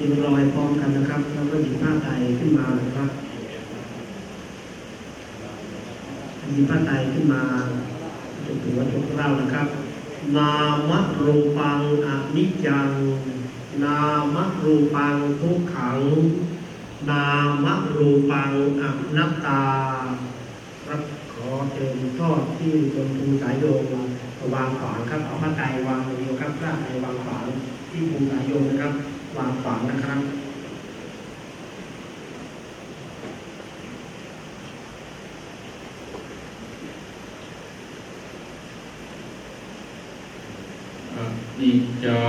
ยืนรอยพร้อมกันนะครับ แล้วก็หยิบผ้าไตรขึ้นมานะครับหยิบผ้าไตรขึ้นมาจะถือว่าทุกเรานะครับ นามรูปังอนิจจัง นามรูปังทุกขัง นามรูปังอนัตตาครับขอเชิญทอดที่บนภูสายโยมวางขวางครับเอาผ้าไตรวางอย่เดียวครับผ้าไตรวางขวางที่ภูสายโยมนะครับ วางขวางนะครับอนิจา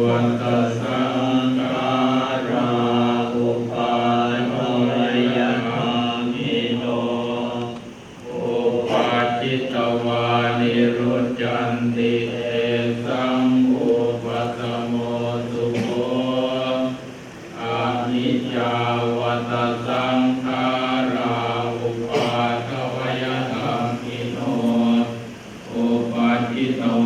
วัตสังขาราอุปาโนยธรรมิโนอุปาจิตวานิรุจันติเนิจาวตสงขารุปาทวยธรรมิโนอุปาจิตว